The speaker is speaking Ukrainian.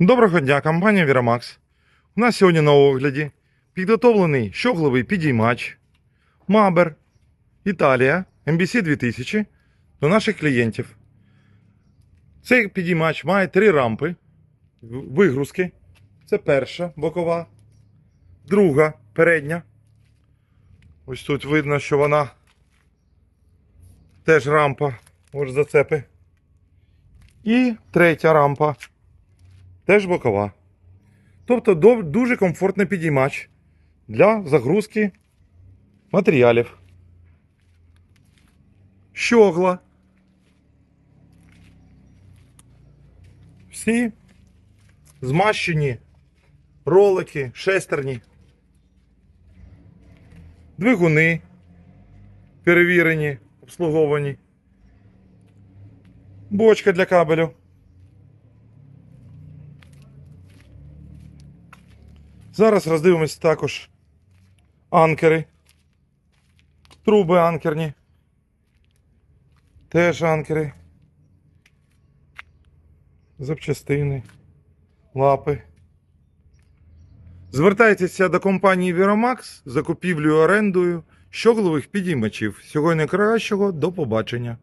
Доброго дня, компанія Вірамакс. У нас сьогодні на огляді підготовлений щогловий підіймач Мабер Італія MBC 2000 до наших клієнтів. Цей підіймач має три рампи вигрузки. Це перша бокова, друга передня. Ось тут видно, що вона теж рампа, ось зацепи. І третя рампа. Теж бокова. Тобто дуже комфортний підіймач для загрузки матеріалів. Щогла. Всі змащені ролики, шестерні. Двигуни перевірені, обслуговані. Бочка для кабелю. Зараз роздивимось також анкери. Труби анкерні. Теж анкери. Запчастини. Лапи. Звертайтеся до компанії Vіромакс за купівлею орендою щоглових підіймачів. Всього найкращого, до побачення.